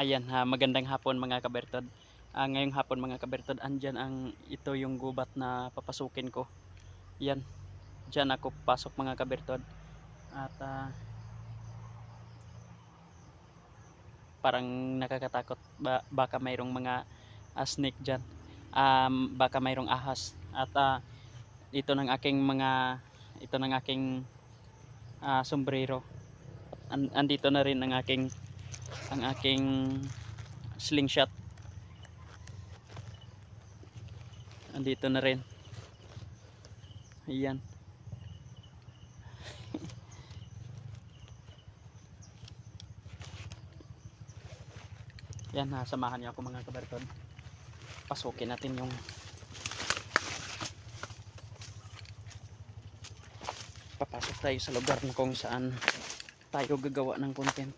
Ayan, ha, magandang hapon mga kabertod. Ah, ngayong hapon mga kabertod, andyan ang ito yung gubat na papasukin ko. Yan. Diyan ako pasok mga kabertod. At ah, parang nakakatakot ba, baka mayroong mga ah, snake diyan. Um, baka mayroong ahas. At ah, ito ng aking mga ito ng aking ah, sombrero. An- andito na rin ang aking ang aking slingshot. Andito na rin. Ayan. Yan ha samahan niyo ako mga kabarton pasukin natin yung papasok tayo sa lugar kung saan tayo gagawa ng content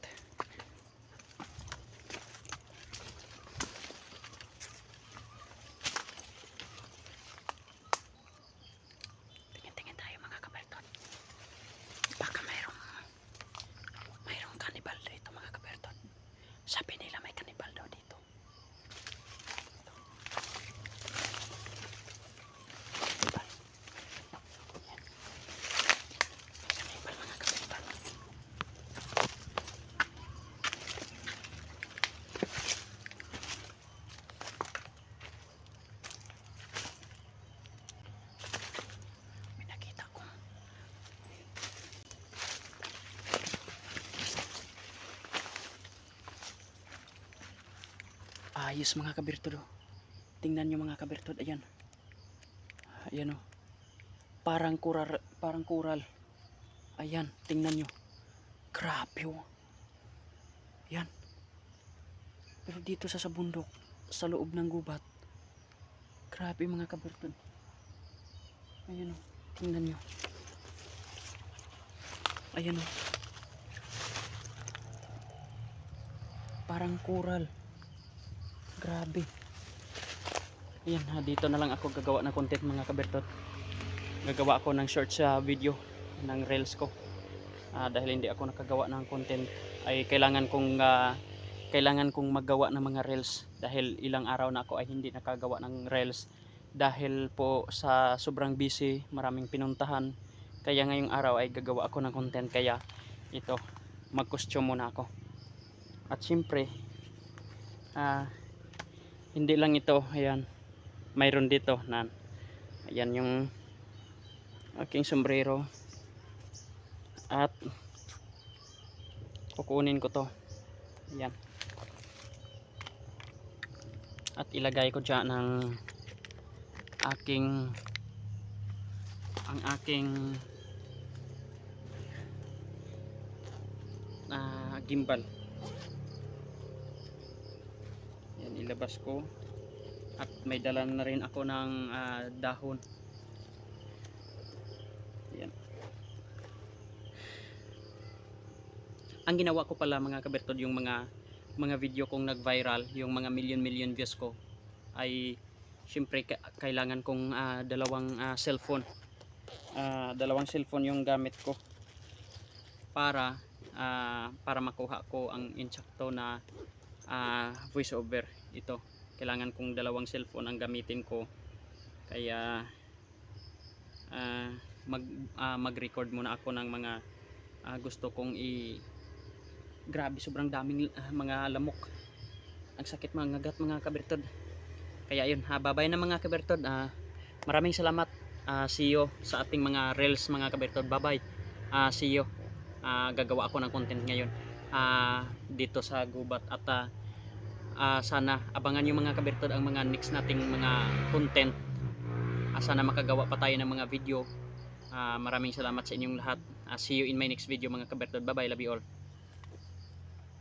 Tingin-tingin tayo mga kaberton. Baka mayroong mayroong kanibal dito mga kaberton. Sabi nila may kanibal daw dito. Ito. Kanibal. Yan. Kanibal mga kaberton. May nakita ko. Ayos mga kabirtod. oh. Tingnan nyo mga kabirtod. Ayan. Ayan o. Parang kural. Parang kural. Ayan. Tingnan nyo. Grabe o. Ayan. Pero dito sa sa bundok. Sa loob ng gubat. Grabe mga kabirtod. Ayan o. Tingnan nyo. Ayan o. Parang kural. Grabe. Ayan ha, dito na lang ako gagawa ng content mga kabertot. Gagawa ako ng short sa video ng reels ko. Ah, dahil hindi ako nakagawa ng content ay kailangan kong ah, kailangan kong maggawa ng mga reels dahil ilang araw na ako ay hindi nakagawa ng reels dahil po sa sobrang busy, maraming pinuntahan. Kaya ngayong araw ay gagawa ako ng content kaya ito, mag-costume muna ako. At syempre, ah, hindi lang ito, ayan, mayroon dito na, ayan yung aking sombrero. At, kukunin ko to. Ayan. At ilagay ko dyan ng aking ang aking ah, gimbal yan ilabas ko. At may dala na rin ako ng ah, dahon. Yan ang ginawa ko pala mga kabertod yung mga mga video kong nag viral yung mga million million views ko ay syempre ka- kailangan kong ah, dalawang ah, cellphone. Ah, dalawang cellphone yung gamit ko para ah, para makuha ko ang insakto na ah, voice over ito. Kailangan kong dalawang cellphone ang gamitin ko. Kaya ah, mag ah, mag-record muna ako ng mga ah, gusto kong i grabe sobrang daming ah, mga lamok. Ang sakit mga ngagat mga kabertod. Kaya yun ha babay na mga kabertod. Ah, maraming salamat. Ah, see you sa ating mga reels mga kabertod. Bye ah, see you. Ah, gagawa ako ng content ngayon ah, dito sa gubat at ah, ah, sana abangan nyo mga kabertod ang mga next nating mga content. Ah, sana makagawa pa tayo ng mga video. Ah, maraming salamat sa inyong lahat. Ah, see you in my next video mga kabertod. Bye bye love you all